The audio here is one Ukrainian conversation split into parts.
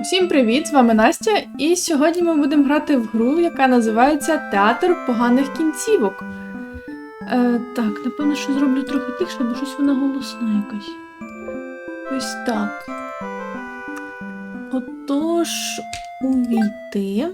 Усім привіт! З вами Настя, і сьогодні ми будемо грати в гру, яка називається Театр поганих кінцівок. Е, так, напевно, що зроблю трохи тихше, бо щось вона голосна якась. Ось так. Отож, увійти.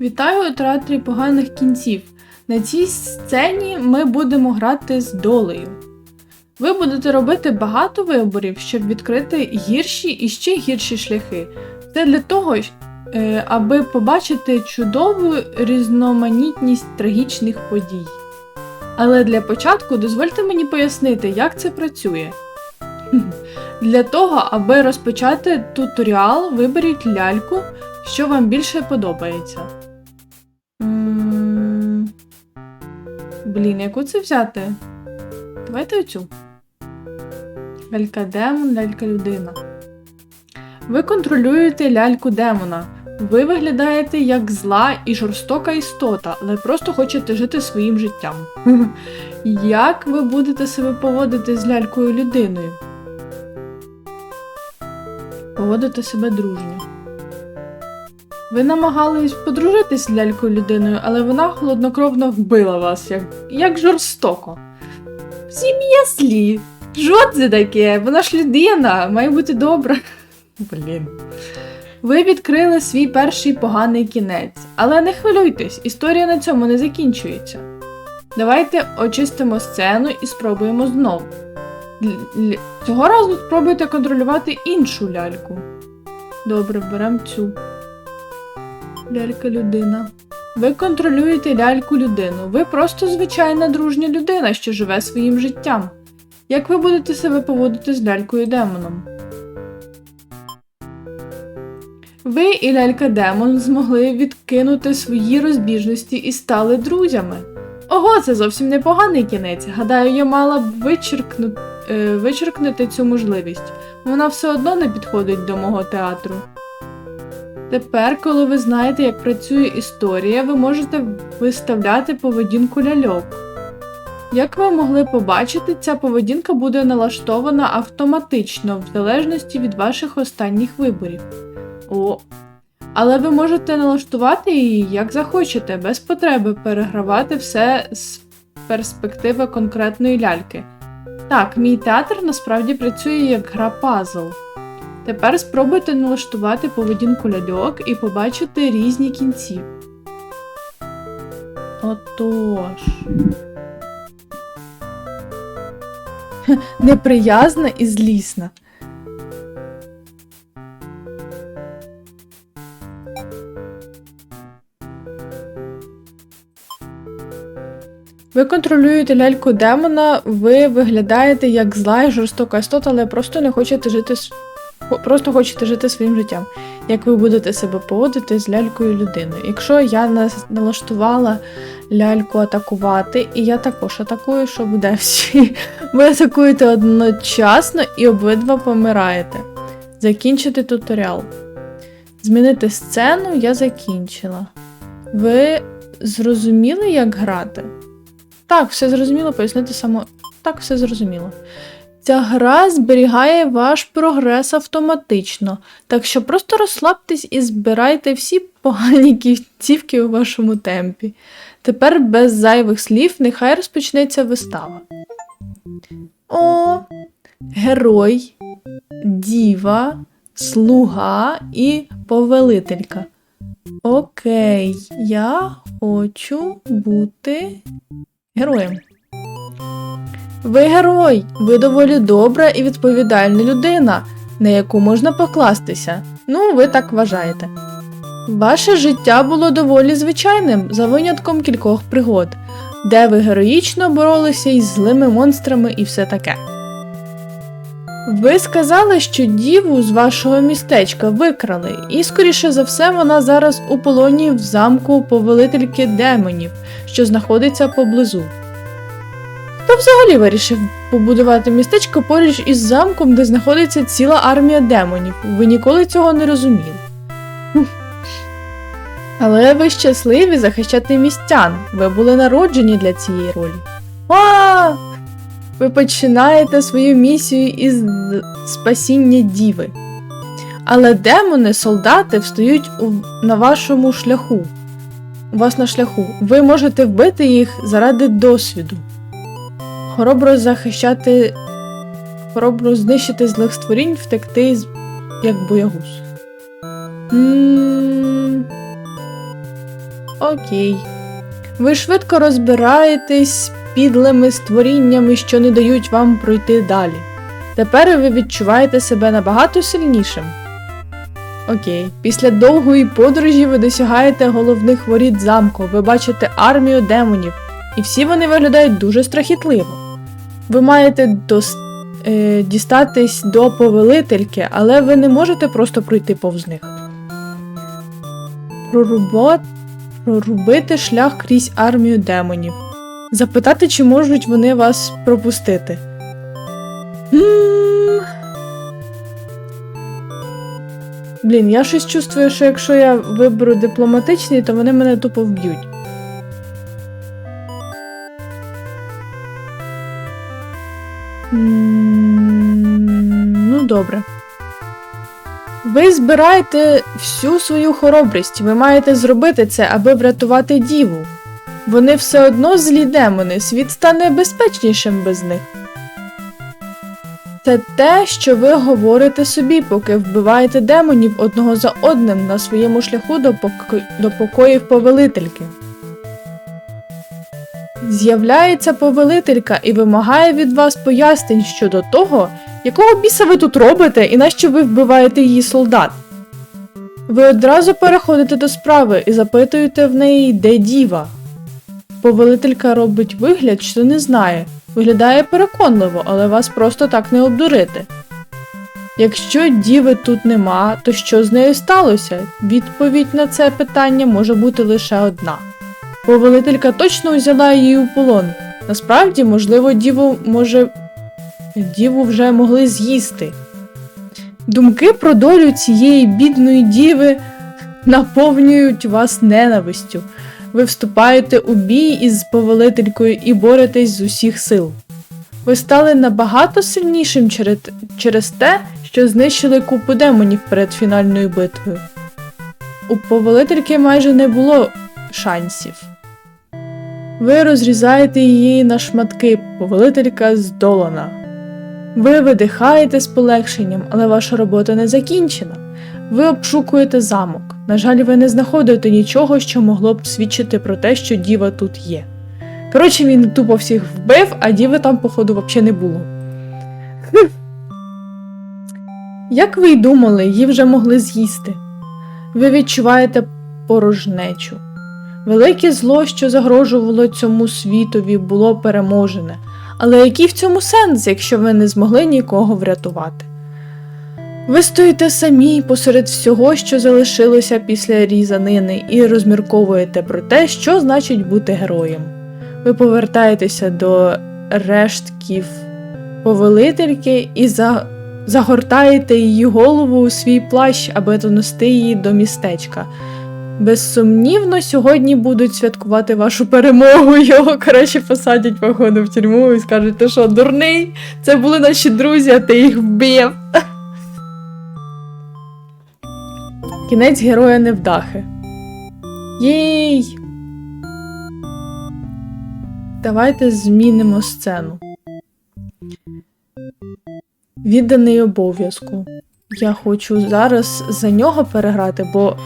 Вітаю у театрі поганих кінців. На цій сцені ми будемо грати з долею. Ви будете робити багато виборів, щоб відкрити гірші і ще гірші шляхи. Це для того, е, аби побачити чудову різноманітність трагічних подій. Але для початку дозвольте мені пояснити, як це працює. Для того, аби розпочати туторіал, виберіть ляльку, що вам більше подобається. Блін, яку це взяти? Давайте оцю. Лялька демон, лялька людина. Ви контролюєте ляльку демона. Ви виглядаєте як зла і жорстока істота, але просто хочете жити своїм життям. Як ви будете себе поводити з лялькою людиною? Поводите себе дружньо. Ви намагались подружитись з лялькою людиною, але вона холоднокровно вбила вас, як, як жорстоко. Сім'я слід. Що це таке? Вона ж людина, має бути добра. Блін. Ви відкрили свій перший поганий кінець, але не хвилюйтесь, історія на цьому не закінчується. Давайте очистимо сцену і спробуємо знову. Цього разу спробуйте контролювати іншу ляльку. Добре, беремо цю. Лялька людина. Ви контролюєте ляльку людину. Ви просто звичайна дружня людина, що живе своїм життям. Як ви будете себе поводити з лялькою демоном? Ви і лялька демон змогли відкинути свої розбіжності і стали друзями. Ого, це зовсім непоганий кінець. Гадаю, я мала б вичеркну... е, вичеркнути цю можливість. Вона все одно не підходить до мого театру. Тепер, коли ви знаєте, як працює історія, ви можете виставляти поведінку ляльок. Як ви могли побачити, ця поведінка буде налаштована автоматично в залежності від ваших останніх виборів. О. Але ви можете налаштувати її як захочете, без потреби перегравати все з перспективи конкретної ляльки. Так, мій театр насправді працює як гра пазл. Тепер спробуйте налаштувати поведінку ляльок і побачити різні кінці. Отож. Неприязна і злісна. Ви контролюєте ляльку демона, ви виглядаєте як зла і жорстока істота, але просто не хочете жити просто хочете жити своїм життям. Як ви будете себе поводити з лялькою людиною? Якщо я налаштувала ляльку атакувати, і я також атакую, що буде всі. Ви атакуєте одночасно і обидва помираєте. Закінчити туторіал. Змінити сцену я закінчила. Ви зрозуміли, як грати? Так, все зрозуміло, пояснити само. Так, все зрозуміло. Ця гра зберігає ваш прогрес автоматично, так що просто розслабтесь і збирайте всі погані кінцівки у вашому темпі. Тепер без зайвих слів нехай розпочнеться вистава. О, герой, діва, слуга і повелителька. Окей, я хочу бути героєм. Ви герой, ви доволі добра і відповідальна людина, на яку можна покластися. Ну, ви так вважаєте. Ваше життя було доволі звичайним, за винятком кількох пригод, де ви героїчно боролися із злими монстрами і все таке. Ви сказали, що діву з вашого містечка викрали, і, скоріше за все, вона зараз у полоні в замку повелительки демонів, що знаходиться поблизу. Хто взагалі вирішив побудувати містечко поруч із замком, де знаходиться ціла армія демонів? Ви ніколи цього не розуміли. Але ви щасливі захищати містян. Ви були народжені для цієї ролі. А! Ви починаєте свою місію із спасіння діви. Але демони, солдати встають у, на вашому шляху. У вас на шляху. Ви можете вбити їх заради досвіду. Хоробро захищати. Хоробро знищити злих створінь, втекти як боягуз. Окей. Ви швидко розбираєтесь підлими створіннями, що не дають вам пройти далі. Тепер ви відчуваєте себе набагато сильнішим. Окей. Після довгої подорожі ви досягаєте головних воріт замку, ви бачите армію демонів, і всі вони виглядають дуже страхітливо. Ви маєте дос... е... дістатись до повелительки, але ви не можете просто пройти повз них. Прорубот... Прорубити шлях крізь армію демонів. Запитати, чи можуть вони вас пропустити. Блін, я щось чувствую, що якщо я виберу дипломатичний, то вони мене тупо вб'ють. Ну, добре. Ви збираєте всю свою хоробрість. Ви маєте зробити це, аби врятувати діву. Вони все одно злі демони, світ стане безпечнішим без них. Це те, що ви говорите собі, поки вбиваєте демонів одного за одним на своєму шляху до, поко... до покоїв повелительки. З'являється повелителька і вимагає від вас пояснень щодо того, якого біса ви тут робите і нащо ви вбиваєте її солдат. Ви одразу переходите до справи і запитуєте в неї, де діва. Повелителька робить вигляд, що не знає, виглядає переконливо, але вас просто так не обдурити. Якщо діви тут нема, то що з нею сталося? Відповідь на це питання може бути лише одна. Повелителька точно взяла її у полон. Насправді, можливо, діву може. Діву вже могли з'їсти. Думки про долю цієї бідної діви наповнюють вас ненавистю. Ви вступаєте у бій із повелителькою і боретесь з усіх сил. Ви стали набагато сильнішим через, те, що знищили купу демонів перед фінальною битвою. У повелительки майже не було шансів. Ви розрізаєте її на шматки, повелителька здолана. Ви видихаєте з полегшенням, але ваша робота не закінчена. Ви обшукуєте замок. На жаль, ви не знаходите нічого, що могло б свідчити про те, що діва тут є. Коротше, він тупо всіх вбив, а діви там, походу, взагалі не було. Як ви й думали, її вже могли з'їсти. Ви відчуваєте порожнечу. Велике зло, що загрожувало цьому світові, було переможене. Але який в цьому сенс, якщо ви не змогли нікого врятувати? Ви стоїте самі посеред всього, що залишилося після різанини, і розмірковуєте про те, що значить бути героєм. Ви повертаєтеся до рештків повелительки і за... загортаєте її голову у свій плащ, аби донести її до містечка. Безсумнівно, сьогодні будуть святкувати вашу перемогу. Його краще посадять походу в тюрму і скажуть, ти що, дурний? Це були наші друзі, а ти їх вбив. Кінець героя невдахи. Єй! Давайте змінимо сцену. Відданий обов'язку. Я хочу зараз за нього переграти, бо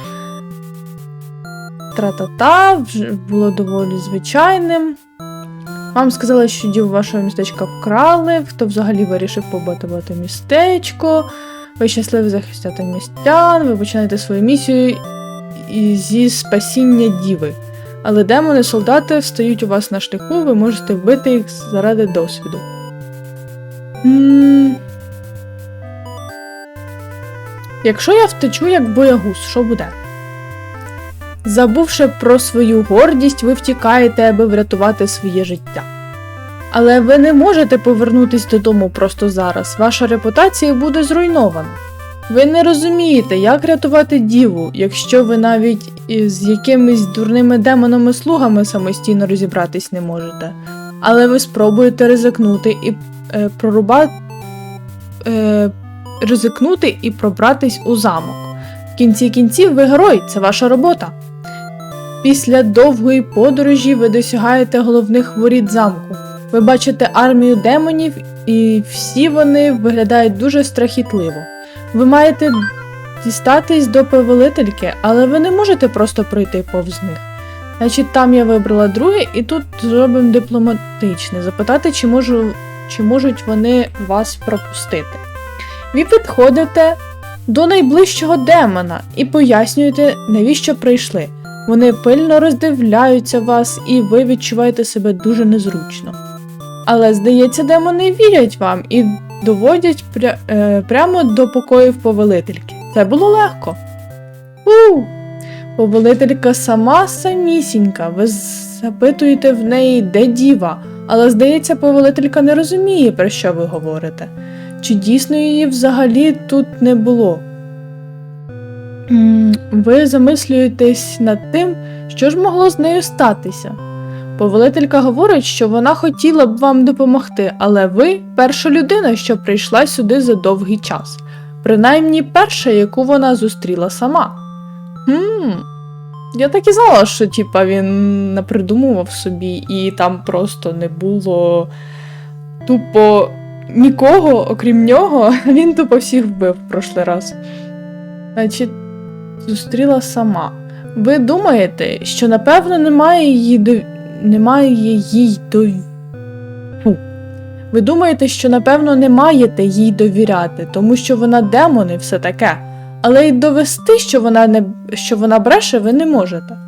тра-та-та було доволі звичайним. Вам сказали, що дів вашого містечка вкрали, хто взагалі вирішив побатувати містечко. Ви щасливі захистяти містян, ви починаєте свою місію зі спасіння діви. Але демони, солдати встають у вас на шляху, ви можете вбити їх заради досвіду. м Якщо я втечу як боягуз, що буде? Забувши про свою гордість, ви втікаєте, аби врятувати своє життя. Але ви не можете повернутись додому просто зараз. Ваша репутація буде зруйнована. Ви не розумієте, як рятувати діву, якщо ви навіть із якимись дурними демонами-слугами самостійно розібратись не можете. Але ви спробуєте ризикнути і е, проруба, е, ризикнути і пробратись у замок. В кінці кінців ви герой, це ваша робота. Після довгої подорожі ви досягаєте головних воріт замку. Ви бачите армію демонів, і всі вони виглядають дуже страхітливо. Ви маєте дістатись до повелительки, але ви не можете просто пройти повз них. Значить, там я вибрала друге, і тут зробимо дипломатичне. Запитати, чи, можу, чи можуть вони вас пропустити. Ви підходите до найближчого демона і пояснюєте, навіщо прийшли. Вони пильно роздивляються вас, і ви відчуваєте себе дуже незручно. Але, здається, демони вірять вам і доводять пря- е, прямо до покоїв повелительки. Це було легко. У! Повелителька сама самісінька. Ви запитуєте в неї, де діва, але здається, повелителька не розуміє, про що ви говорите. Чи дійсно її взагалі тут не було? Ви замислюєтесь над тим, що ж могло з нею статися. Повелителька говорить, що вона хотіла б вам допомогти, але ви перша людина, що прийшла сюди за довгий час, принаймні перша, яку вона зустріла сама. Хм, я так і знала, що типа він напридумував собі, і там просто не було тупо нікого, окрім нього. Він тупо всіх вбив в прошлий раз. Значить, зустріла сама. Ви думаєте, що напевно немає її до... немає їй до... Фу. Ви думаєте, що напевно не маєте їй довіряти, тому що вона демон і все таке. Але й довести, що вона не що вона бреше, ви не можете.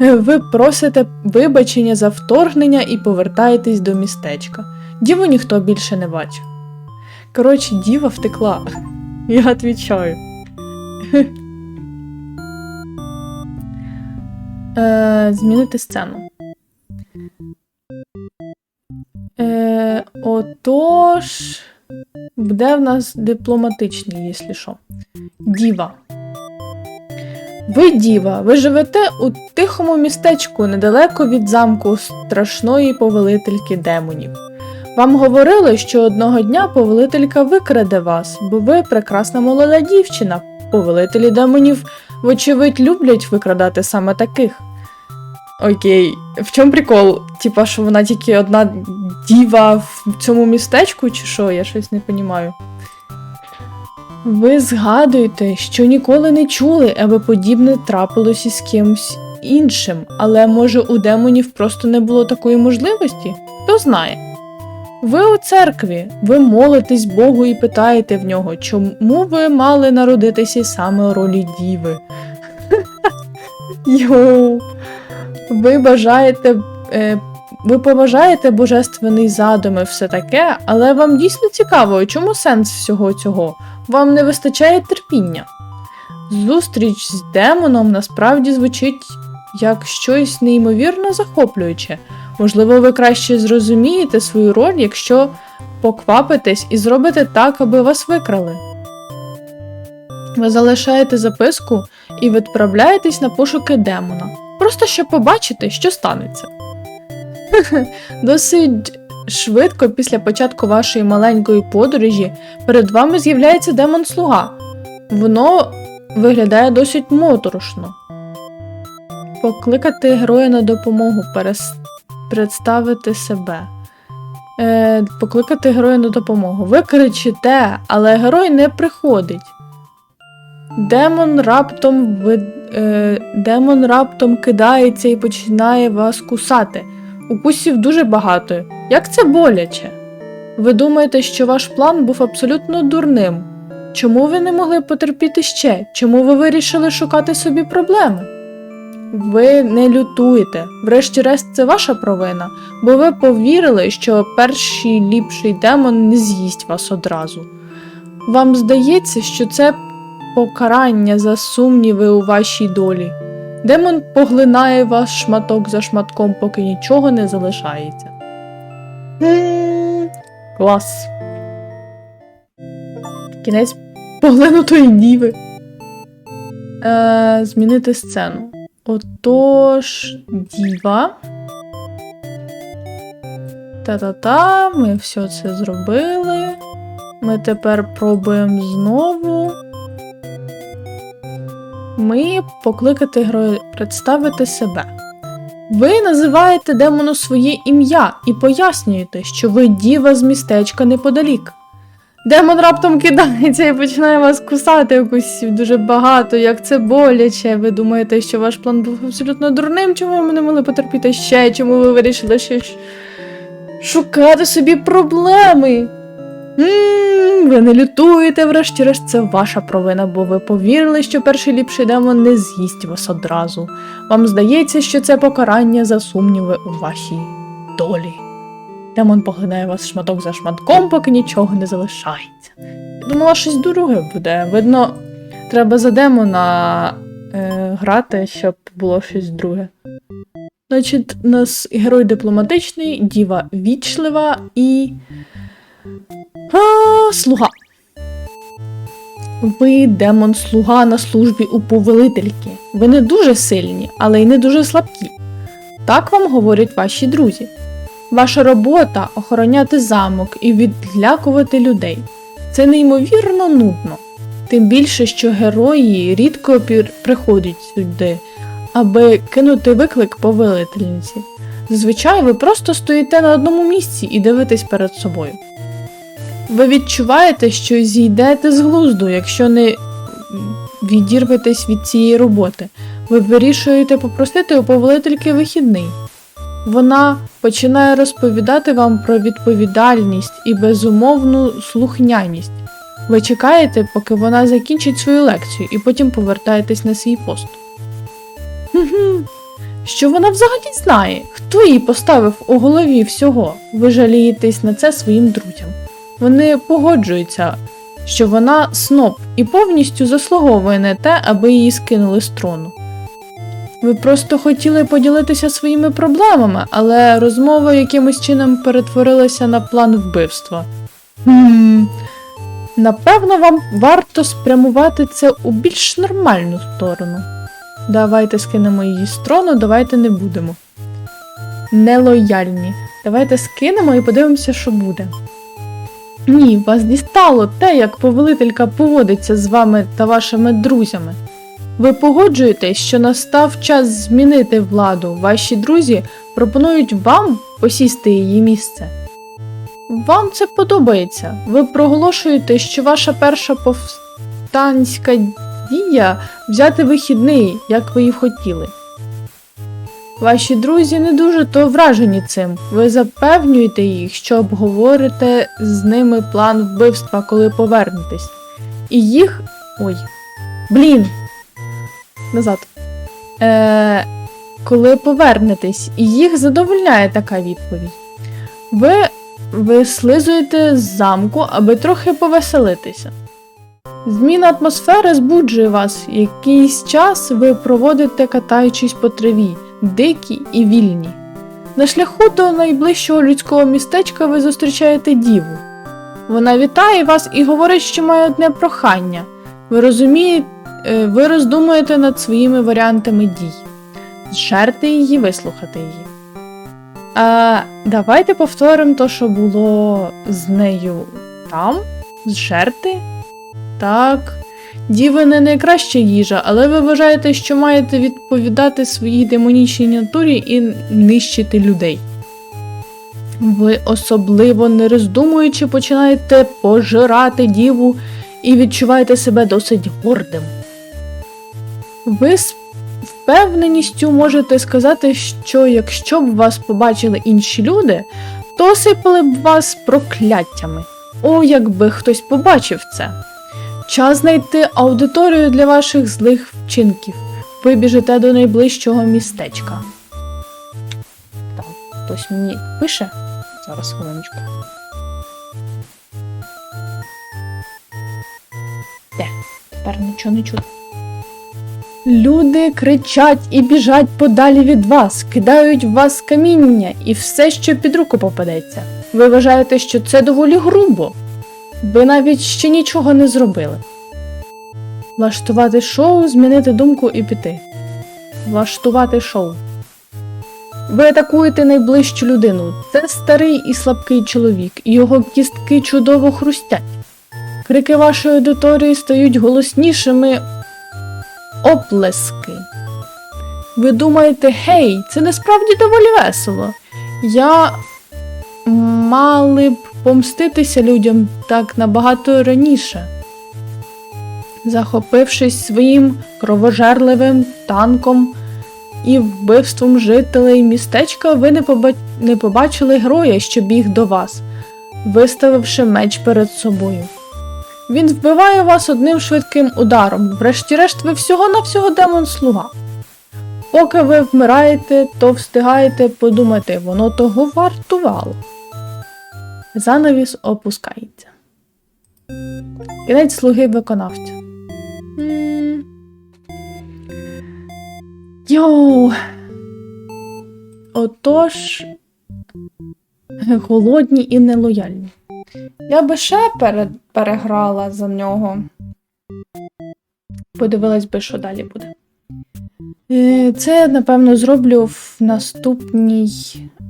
Ви просите вибачення за вторгнення і повертаєтесь до містечка. Діву ніхто більше не бачив. Коротше, діва втекла. Я відповідаю. Е, змінити сцену. Е, отож. Буде в нас дипломатичний, якщо що. Діва. Ви діва, ви живете у тихому містечку недалеко від замку страшної повелительки демонів. Вам говорили, що одного дня повелителька викраде вас, бо ви прекрасна молода дівчина. Повелителі демонів, вочевидь, люблять викрадати саме таких. Окей, в чому прикол? Типа, що вона тільки одна діва в цьому містечку, чи що? Я щось не розумію. Ви згадуєте, що ніколи не чули, аби подібне трапилось із кимось іншим, але може у демонів просто не було такої можливості? Хто знає? Ви у церкві, ви молитесь Богу і питаєте в нього, чому ви мали народитися саме у ролі діви? Йоу. Ви бажаєте. Е, ви поважаєте божественний задум і все таке, але вам дійсно цікаво, чому сенс всього цього? Вам не вистачає терпіння. Зустріч з демоном насправді звучить як щось неймовірно захоплююче. Можливо, ви краще зрозумієте свою роль, якщо поквапитесь і зробите так, аби вас викрали. Ви залишаєте записку і відправляєтесь на пошуки демона, просто щоб побачити, що станеться. Досить швидко після початку вашої маленької подорожі перед вами з'являється демон-слуга. Воно виглядає досить моторошно. Покликати героя на допомогу, перес... представити себе. Е, Покликати героя на допомогу. Ви кричите, але герой не приходить. Демон раптом ви... е, Демон раптом кидається і починає вас кусати. Укусів дуже багато. Як це боляче? Ви думаєте, що ваш план був абсолютно дурним? Чому ви не могли потерпіти ще? Чому ви вирішили шукати собі проблеми? Ви не лютуєте, врешті-решт, це ваша провина, бо ви повірили, що перший ліпший демон не з'їсть вас одразу. Вам здається, що це покарання за сумніви у вашій долі. Демон поглинає вас шматок за шматком, поки нічого не залишається. Клас. Кінець поглинутої діви. Е, змінити сцену. Отож, діва. Та-та-та, ми все це зробили. Ми тепер пробуємо знову. Ми покликати героя представити себе. Ви називаєте демону своє ім'я і пояснюєте, що ви діва з містечка неподалік. Демон раптом кидається і починає вас кусати якось дуже багато, як це боляче. Ви думаєте, що ваш план був абсолютно дурним, чому ви не могли потерпіти ще, чому ви вирішили ще шукати собі проблеми? Ммм, ви не лютуєте, врешті-решт, це ваша провина, бо ви повірили, що перший ліпший демон не з'їсть вас одразу. Вам здається, що це покарання за сумніви у вашій долі. Демон поглинає вас шматок за шматком, поки нічого не залишається. Я думала, щось друге буде. Видно, треба за демона е, грати, щоб було щось друге. Значить, у нас герой дипломатичний, діва вічлива і. А, слуга. Ви демон слуга на службі у повелительки. Ви не дуже сильні, але й не дуже слабкі. Так вам говорять ваші друзі. Ваша робота охороняти замок і відлякувати людей. Це неймовірно нудно. Тим більше, що герої рідко приходять сюди, аби кинути виклик повелительниці. Зазвичай ви просто стоїте на одному місці і дивитесь перед собою. Ви відчуваєте, що зійдете з глузду, якщо не відірветесь від цієї роботи. Ви вирішуєте попросити у повелительки вихідний. Вона починає розповідати вам про відповідальність і безумовну слухняність. Ви чекаєте, поки вона закінчить свою лекцію, і потім повертаєтесь на свій пост. Що вона взагалі знає? Хто їй поставив у голові всього? Ви жалієтесь на це своїм друзям. Вони погоджуються, що вона сноб і повністю заслуговує на те, аби її скинули з трону. Ви просто хотіли поділитися своїми проблемами, але розмова якимось чином перетворилася на план вбивства. Хм. Напевно, вам варто спрямувати це у більш нормальну сторону. Давайте скинемо її з трону, давайте не будемо. Нелояльні. Давайте скинемо і подивимося, що буде. Ні, вас дістало те, як повелителька поводиться з вами та вашими друзями. Ви погоджуєтесь, що настав час змінити владу. Ваші друзі пропонують вам посісти її місце. Вам це подобається. Ви проголошуєте, що ваша перша повстанська дія взяти вихідний, як ви і хотіли. Ваші друзі не дуже то вражені цим. Ви запевнюєте їх, що обговорите з ними план вбивства, коли повернетесь. І їх. Ой. Блін. Назад. Е, коли повернетесь, і їх задовольняє така відповідь. Ви вислизуєте з замку, аби трохи повеселитися. Зміна атмосфери збуджує вас. Якийсь час ви проводите катаючись по траві, дикі і вільні. На шляху до найближчого людського містечка ви зустрічаєте діву. Вона вітає вас і говорить, що має одне прохання. Ви розумієте, ви роздумуєте над своїми варіантами дій. Зжерти її, вислухати її. А, давайте повторимо те, що було з нею там. Зжерти. Так. Діви не найкраща їжа, але ви вважаєте, що маєте відповідати своїй демонічній натурі і нищити людей. Ви особливо не роздумуючи починаєте пожирати діву і відчуваєте себе досить гордим. Ви з впевненістю можете сказати, що якщо б вас побачили інші люди, то осипали б вас прокляттями. О, якби хтось побачив це. Час знайти аудиторію для ваших злих вчинків. Ви біжите до найближчого містечка. Так, хтось мені пише. Зараз хвилиночку. Де? Тепер нічого не чути. Люди кричать і біжать подалі від вас, кидають в вас каміння і все, що під руку попадеться. Ви вважаєте, що це доволі грубо. Ви навіть ще нічого не зробили. Влаштувати шоу, змінити думку і піти. Влаштувати шоу. Ви атакуєте найближчу людину. Це старий і слабкий чоловік, його кістки чудово хрустять. Крики вашої аудиторії стають голоснішими. Оплески. Ви думаєте, гей, це насправді доволі весело. Я мали б помститися людям так набагато раніше. Захопившись своїм кровожерливим танком і вбивством жителей містечка, ви не, поба... не побачили героя, що біг до вас, виставивши меч перед собою. Він вбиває вас одним швидким ударом. Врешті-решт, ви всього-навсього демон слуга. Поки ви вмираєте, то встигаєте подумати, воно того вартувало. Занавіс опускається. Кінець слуги виконавця. Йоу. Отож. Голодні і нелояльні. Я би ще пере... переграла за нього. Подивилась би, що далі буде. Е, Це напевно, зроблю в наступній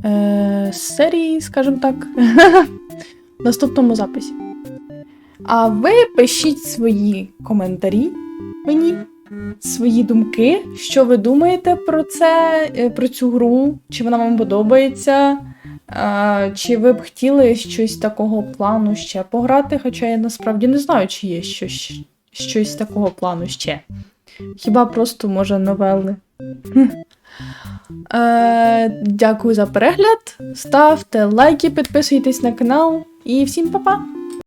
е, серії, скажімо так, в наступному записі. А ви пишіть свої коментарі мені, свої думки, що ви думаєте про це, е, про цю гру, чи вона вам подобається. Чи ви б хотіли щось такого плану ще пограти? Хоча я насправді не знаю, чи є щось, щось такого плану ще. Хіба просто може новели. Е, дякую за перегляд. Ставте лайки, підписуйтесь на канал і всім па-па!